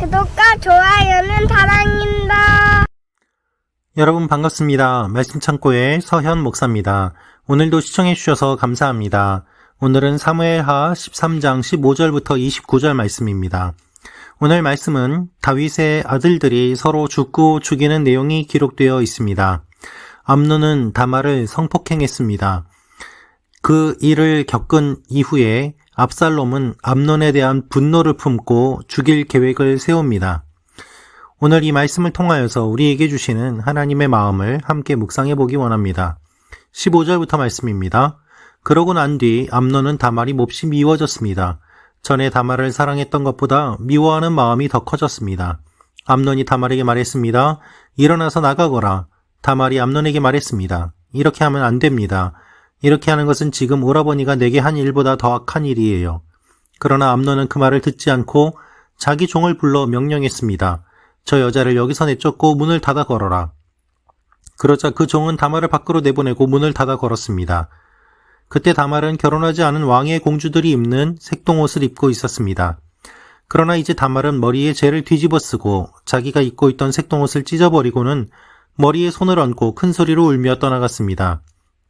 구독과 좋아요는 사랑입니다. 여러분 반갑습니다. 말씀 창고의 서현 목사입니다. 오늘도 시청해 주셔서 감사합니다. 오늘은 사무엘하 13장 15절부터 29절 말씀입니다. 오늘 말씀은 다윗의 아들들이 서로 죽고 죽이는 내용이 기록되어 있습니다. 암노는 다말을 성폭행했습니다. 그 일을 겪은 이후에 압살롬은 암논에 대한 분노를 품고 죽일 계획을 세웁니다. 오늘 이 말씀을 통하여서 우리에게 주시는 하나님의 마음을 함께 묵상해 보기 원합니다. 15절부터 말씀입니다. 그러고 난 뒤 암논은 다말이 몹시 미워졌습니다. 전에 다말을 사랑했던 것보다 미워하는 마음이 더 커졌습니다. 암논이 다말에게 말했습니다. 일어나서 나가거라. 다말이 암논에게 말했습니다. 이렇게 하면 안 됩니다. 이렇게 하는 것은 지금 오라버니가 내게 한 일보다 더 악한 일이에요. 그러나 암논은 그 말을 듣지 않고 자기 종을 불러 명령했습니다. 저 여자를 여기서 내쫓고 문을 닫아 걸어라. 그러자 그 종은 다말을 밖으로 내보내고 문을 닫아 걸었습니다. 그때 다말은 결혼하지 않은 왕의 공주들이 입는 색동옷을 입고 있었습니다. 그러나 이제 다말은 머리에 재를 뒤집어 쓰고 자기가 입고 있던 색동옷을 찢어버리고는 머리에 손을 얹고 큰 소리로 울며 떠나갔습니다.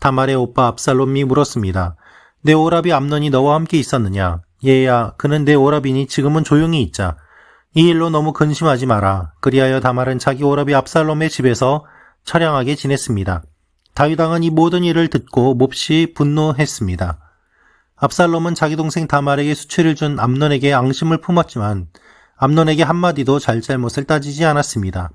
다말의 오빠 압살롬이 물었습니다. 내 오랍이 암논이 너와 함께 있었느냐? 얘야, 그는 내 오랍이니 지금은 조용히 있자. 이 일로 너무 근심하지 마라. 그리하여 다말은 자기 오랍이 압살롬의 집에서 처량하게 지냈습니다. 다윗왕은 이 모든 일을 듣고 몹시 분노했습니다. 압살롬은 자기 동생 다말에게 수치를 준 암논에게 앙심을 품었지만 암논에게 한마디도 잘잘못을 따지지 않았습니다.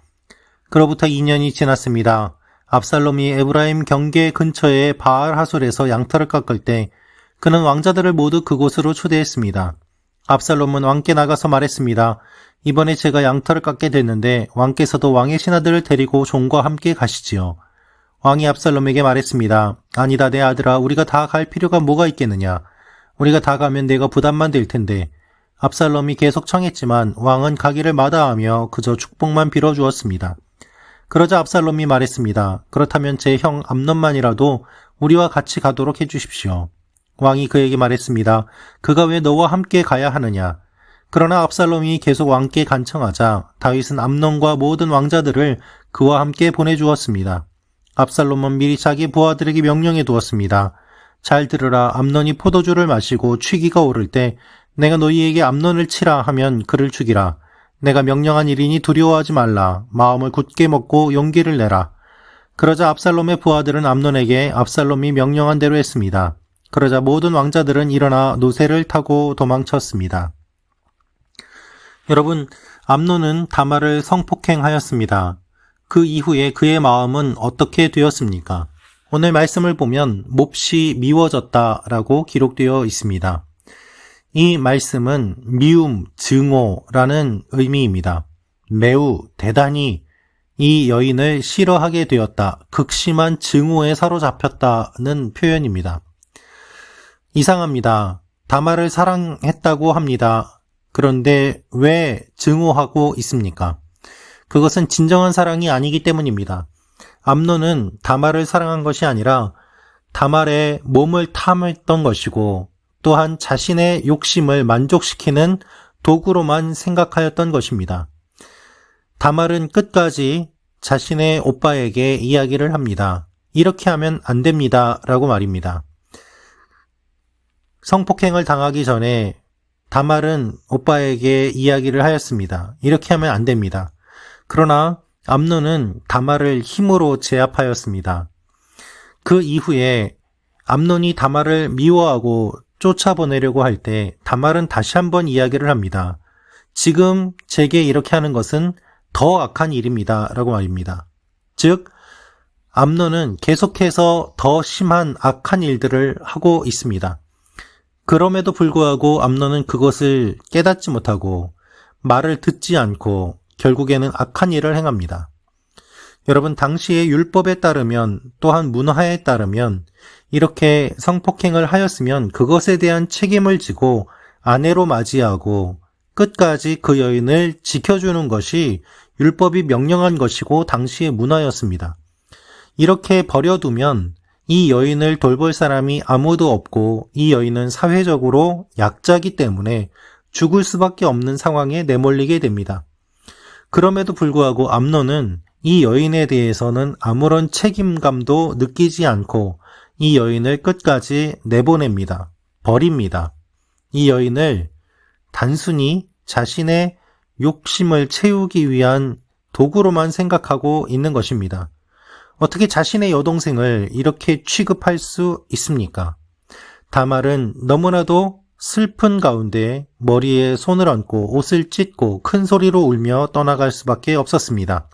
그로부터 2년이 지났습니다. 압살롬이 에브라임 경계 근처의 바알 하솔에서 양털을 깎을 때 그는 왕자들을 모두 그곳으로 초대했습니다. 압살롬은 왕께 나가서 말했습니다. 이번에 제가 양털을 깎게 됐는데 왕께서도 왕의 신하들을 데리고 종과 함께 가시지요. 왕이 압살롬에게 말했습니다. 아니다 내 아들아 우리가 다 갈 필요가 뭐가 있겠느냐. 우리가 다 가면 내가 부담만 될 텐데. 압살롬이 계속 청했지만 왕은 가기를 마다하며 그저 축복만 빌어주었습니다. 그러자 압살롬이 말했습니다. 그렇다면 제 형 암논만이라도 우리와 같이 가도록 해주십시오. 왕이 그에게 말했습니다. 그가 왜 너와 함께 가야 하느냐? 그러나 압살롬이 계속 왕께 간청하자 다윗은 암논과 모든 왕자들을 그와 함께 보내주었습니다. 압살롬은 미리 자기 부하들에게 명령해 두었습니다. 잘 들으라 암논이 포도주를 마시고 취기가 오를 때 내가 너희에게 암논을 치라 하면 그를 죽이라. 내가 명령한 일이니 두려워하지 말라. 마음을 굳게 먹고 용기를 내라. 그러자 압살롬의 부하들은 암논에게 압살롬이 명령한 대로 했습니다. 그러자 모든 왕자들은 일어나 노새를 타고 도망쳤습니다. 여러분, 암논은 다말을 성폭행하였습니다. 그 이후에 그의 마음은 어떻게 되었습니까? 오늘 말씀을 보면 몹시 미워졌다라고 기록되어 있습니다. 이 말씀은 미움, 증오라는 의미입니다. 매우 대단히 이 여인을 싫어하게 되었다. 극심한 증오에 사로잡혔다는 표현입니다. 이상합니다. 다말을 사랑했다고 합니다. 그런데 왜 증오하고 있습니까? 그것은 진정한 사랑이 아니기 때문입니다. 암노는 다말을 사랑한 것이 아니라 다말의 몸을 탐했던 것이고 또한 자신의 욕심을 만족시키는 도구로만 생각하였던 것입니다. 다말은 끝까지 자신의 오빠에게 이야기를 합니다. 이렇게 하면 안 됩니다. 라고 말입니다. 성폭행을 당하기 전에 다말은 오빠에게 이야기를 하였습니다. 이렇게 하면 안 됩니다. 그러나 암노는 다말을 힘으로 제압하였습니다. 그 이후에 암논이 다말을 미워하고 쫓아보내려고 할 때 다말은 다시 한번 이야기를 합니다. 지금 제게 이렇게 하는 것은 더 악한 일입니다. 라고 말입니다. 즉, 암논은 계속해서 더 심한 악한 일들을 하고 있습니다. 그럼에도 불구하고 암논은 그것을 깨닫지 못하고 말을 듣지 않고 결국에는 악한 일을 행합니다. 여러분, 당시의 율법에 따르면 또한 문화에 따르면 이렇게 성폭행을 하였으면 그것에 대한 책임을 지고 아내로 맞이하고 끝까지 그 여인을 지켜주는 것이 율법이 명령한 것이고 당시의 문화였습니다. 이렇게 버려두면 이 여인을 돌볼 사람이 아무도 없고 이 여인은 사회적으로 약자기 때문에 죽을 수밖에 없는 상황에 내몰리게 됩니다. 그럼에도 불구하고 암론은 이 여인에 대해서는 아무런 책임감도 느끼지 않고 이 여인을 끝까지 내보냅니다. 버립니다. 이 여인을 단순히 자신의 욕심을 채우기 위한 도구로만 생각하고 있는 것입니다. 어떻게 자신의 여동생을 이렇게 취급할 수 있습니까? 다말은 너무나도 슬픈 가운데 머리에 손을 얹고 옷을 찢고 큰 소리로 울며 떠나갈 수밖에 없었습니다.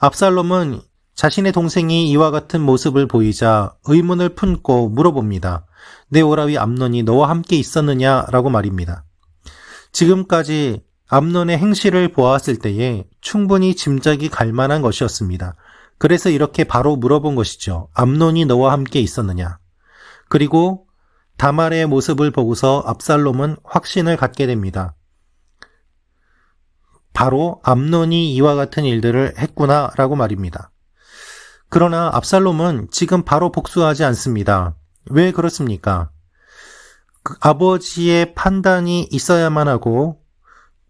압살롬은 자신의 동생이 이와 같은 모습을 보이자 의문을 품고 물어봅니다. 내 오라위 암논이 너와 함께 있었느냐? 라고 말입니다. 지금까지 암논의 행실을 보았을 때에 충분히 짐작이 갈 만한 것이었습니다. 그래서 이렇게 바로 물어본 것이죠. 암논이 너와 함께 있었느냐? 그리고 다말의 모습을 보고서 압살롬은 확신을 갖게 됩니다. 바로 암논이 이와 같은 일들을 했구나라고 말입니다. 그러나 압살롬은 지금 바로 복수하지 않습니다. 왜 그렇습니까? 그 아버지의 판단이 있어야만 하고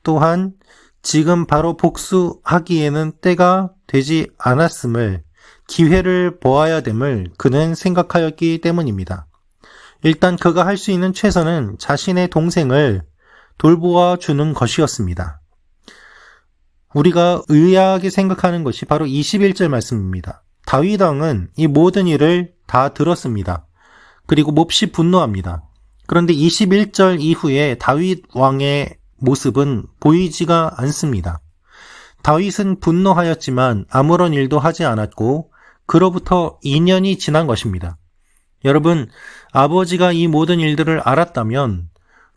또한 지금 바로 복수하기에는 때가 되지 않았음을 기회를 보아야 됨을 그는 생각하였기 때문입니다. 일단 그가 할 수 있는 최선은 자신의 동생을 돌보아 주는 것이었습니다. 우리가 의아하게 생각하는 것이 바로 21절 말씀입니다. 다윗 왕은 이 모든 일을 다 들었습니다. 그리고 몹시 분노합니다. 그런데 21절 이후에 다윗 왕의 모습은 보이지가 않습니다. 다윗은 분노하였지만 아무런 일도 하지 않았고 그로부터 2년이 지난 것입니다. 여러분, 아버지가 이 모든 일들을 알았다면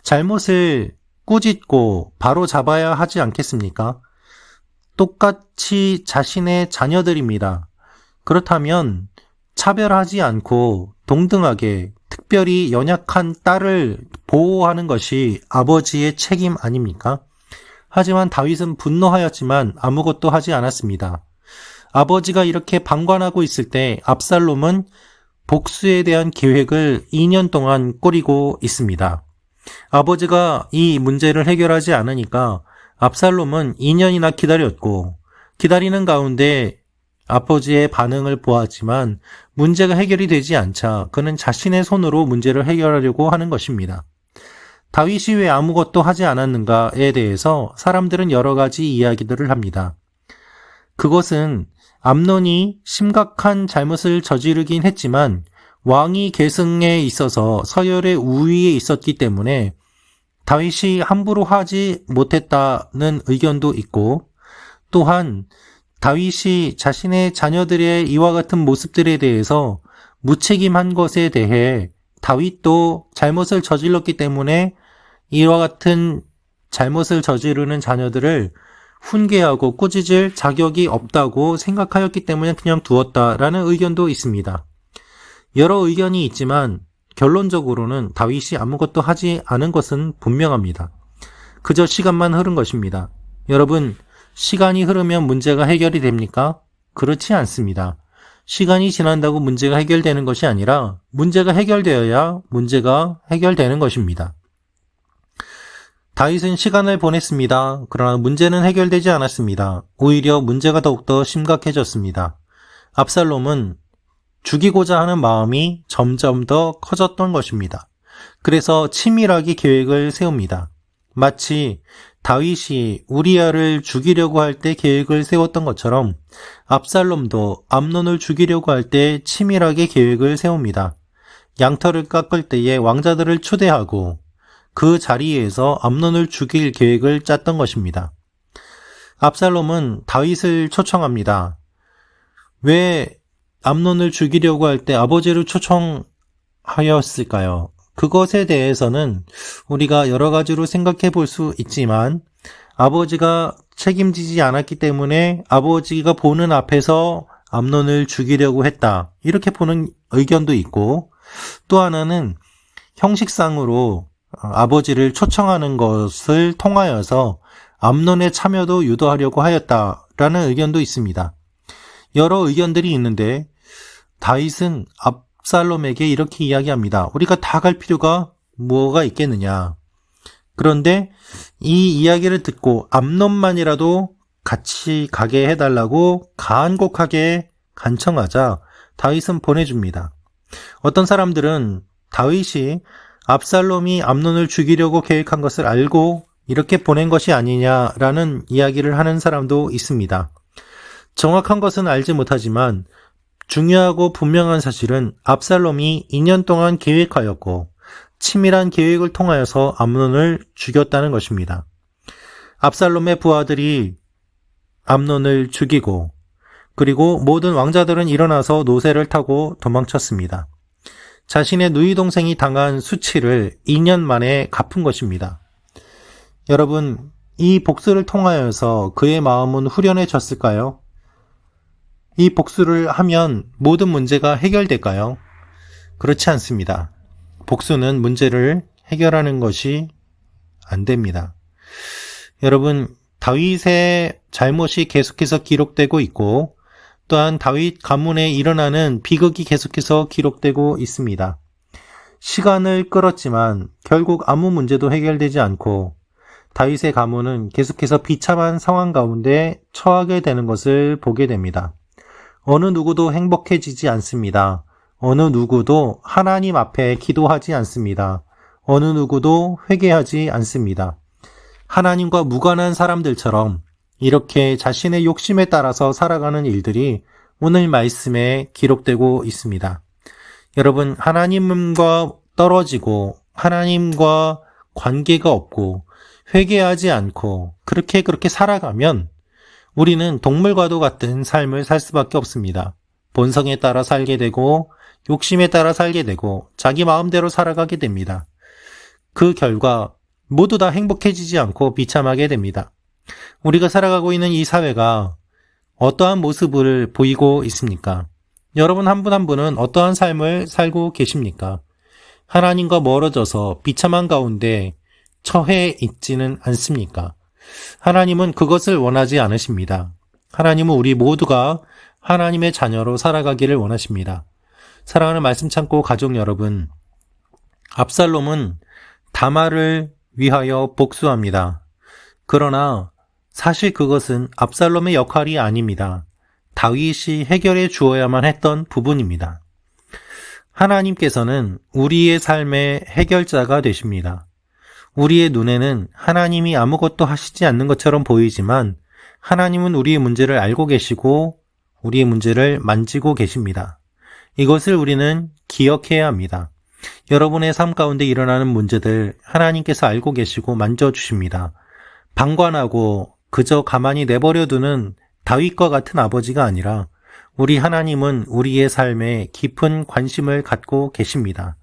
잘못을 꾸짖고 바로 잡아야 하지 않겠습니까? 똑같이 자신의 자녀들입니다. 그렇다면 차별하지 않고 동등하게 특별히 연약한 딸을 보호하는 것이 아버지의 책임 아닙니까? 하지만 다윗은 분노하였지만 아무것도 하지 않았습니다. 아버지가 이렇게 방관하고 있을 때 압살롬은 복수에 대한 계획을 2년 동안 꾸리고 있습니다. 아버지가 이 문제를 해결하지 않으니까 압살롬은 2년이나 기다렸고 기다리는 가운데 아버지의 반응을 보았지만 문제가 해결이 되지 않자 그는 자신의 손으로 문제를 해결하려고 하는 것입니다. 다윗이 왜 아무것도 하지 않았는가에 대해서 사람들은 여러 가지 이야기들을 합니다. 그것은 암논이 심각한 잘못을 저지르긴 했지만 왕이 계승에 있어서 서열의 우위에 있었기 때문에 다윗이 함부로 하지 못했다는 의견도 있고 또한 다윗이 자신의 자녀들의 이와 같은 모습들에 대해서 무책임한 것에 대해 다윗도 잘못을 저질렀기 때문에 이와 같은 잘못을 저지르는 자녀들을 훈계하고 꾸짖을 자격이 없다고 생각하였기 때문에 그냥 두었다라는 의견도 있습니다. 여러 의견이 있지만 결론적으로는 다윗이 아무것도 하지 않은 것은 분명합니다. 그저 시간만 흐른 것입니다. 여러분, 시간이 흐르면 문제가 해결이 됩니까? 그렇지 않습니다. 시간이 지난다고 문제가 해결되는 것이 아니라 문제가 해결되어야 문제가 해결되는 것입니다. 다윗은 시간을 보냈습니다. 그러나 문제는 해결되지 않았습니다. 오히려 문제가 더욱더 심각해졌습니다. 압살롬은 죽이고자 하는 마음이 점점 더 커졌던 것입니다. 그래서 치밀하게 계획을 세웁니다. 마치 다윗이 우리아를 죽이려고 할 때 계획을 세웠던 것처럼 압살롬도 암론을 죽이려고 할 때 치밀하게 계획을 세웁니다. 양털을 깎을 때에 왕자들을 초대하고 그 자리에서 암론을 죽일 계획을 짰던 것입니다. 압살롬은 다윗을 초청합니다. 왜 암론을 죽이려고 할 때 아버지를 초청하였을까요? 그것에 대해서는 우리가 여러 가지로 생각해 볼 수 있지만 아버지가 책임지지 않았기 때문에 아버지가 보는 앞에서 암론을 죽이려고 했다. 이렇게 보는 의견도 있고 또 하나는 형식상으로 아버지를 초청하는 것을 통하여서 암론의 참여도 유도하려고 하였다라는 의견도 있습니다. 여러 의견들이 있는데 다윗은 압살롬에게 이렇게 이야기합니다. 우리가 다 갈 필요가 뭐가 있겠느냐? 그런데 이 이야기를 듣고 암론만이라도 같이 가게 해달라고 간곡하게 간청하자 다윗은 보내줍니다. 어떤 사람들은 다윗이 압살롬이 암론을 죽이려고 계획한 것을 알고 이렇게 보낸 것이 아니냐라는 이야기를 하는 사람도 있습니다. 정확한 것은 알지 못하지만 중요하고 분명한 사실은 압살롬이 2년 동안 계획하였고 치밀한 계획을 통하여서 암논을 죽였다는 것입니다. 압살롬의 부하들이 암논을 죽이고 그리고 모든 왕자들은 일어나서 노새를 타고 도망쳤습니다. 자신의 누이 동생이 당한 수치를 2년 만에 갚은 것입니다. 여러분, 이 복수를 통하여서 그의 마음은 후련해졌을까요? 이 복수를 하면 모든 문제가 해결될까요? 그렇지 않습니다. 복수는 문제를 해결하는 것이 안 됩니다. 여러분, 다윗의 잘못이 계속해서 기록되고 있고, 또한 다윗 가문에 일어나는 비극이 계속해서 기록되고 있습니다. 시간을 끌었지만 결국 아무 문제도 해결되지 않고 다윗의 가문은 계속해서 비참한 상황 가운데 처하게 되는 것을 보게 됩니다. 어느 누구도 행복해지지 않습니다. 어느 누구도 하나님 앞에 기도하지 않습니다. 어느 누구도 회개하지 않습니다. 하나님과 무관한 사람들처럼 이렇게 자신의 욕심에 따라서 살아가는 일들이 오늘 말씀에 기록되고 있습니다. 여러분, 하나님과 떨어지고 하나님과 관계가 없고 회개하지 않고 그렇게 그렇게 살아가면 우리는 동물과도 같은 삶을 살 수밖에 없습니다. 본성에 따라 살게 되고 욕심에 따라 살게 되고 자기 마음대로 살아가게 됩니다. 그 결과 모두 다 행복해지지 않고 비참하게 됩니다. 우리가 살아가고 있는 이 사회가 어떠한 모습을 보이고 있습니까? 여러분 한 분한 분은 어떠한 삶을 살고 계십니까? 하나님과 멀어져서 비참한 가운데 처해 있지는 않습니까? 하나님은 그것을 원하지 않으십니다. 하나님은 우리 모두가 하나님의 자녀로 살아가기를 원하십니다. 사랑하는 말씀 참고 가족 여러분, 압살롬은 다마를 위하여 복수합니다. 그러나 사실 그것은 압살롬의 역할이 아닙니다. 다윗이 해결해 주어야만 했던 부분입니다. 하나님께서는 우리의 삶의 해결자가 되십니다. 우리의 눈에는 하나님이 아무것도 하시지 않는 것처럼 보이지만 하나님은 우리의 문제를 알고 계시고 우리의 문제를 만지고 계십니다. 이것을 우리는 기억해야 합니다. 여러분의 삶 가운데 일어나는 문제들 하나님께서 알고 계시고 만져주십니다. 방관하고 그저 가만히 내버려 두는 다윗과 같은 아버지가 아니라 우리 하나님은 우리의 삶에 깊은 관심을 갖고 계십니다.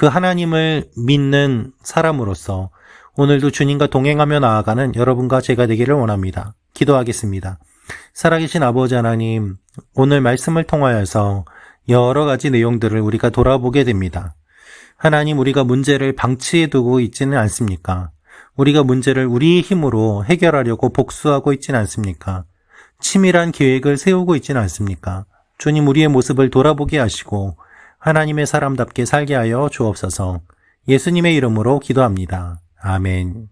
그 하나님을 믿는 사람으로서 오늘도 주님과 동행하며 나아가는 여러분과 제가 되기를 원합니다. 기도하겠습니다. 살아계신 아버지 하나님, 오늘 말씀을 통하여서 여러 가지 내용들을 우리가 돌아보게 됩니다. 하나님, 우리가 문제를 방치해 두고 있지는 않습니까? 우리가 문제를 우리의 힘으로 해결하려고 복수하고 있지는 않습니까? 치밀한 계획을 세우고 있지는 않습니까? 주님, 우리의 모습을 돌아보게 하시고 하나님의 사람답게 살게 하여 주옵소서. 예수님의 이름으로 기도합니다. 아멘.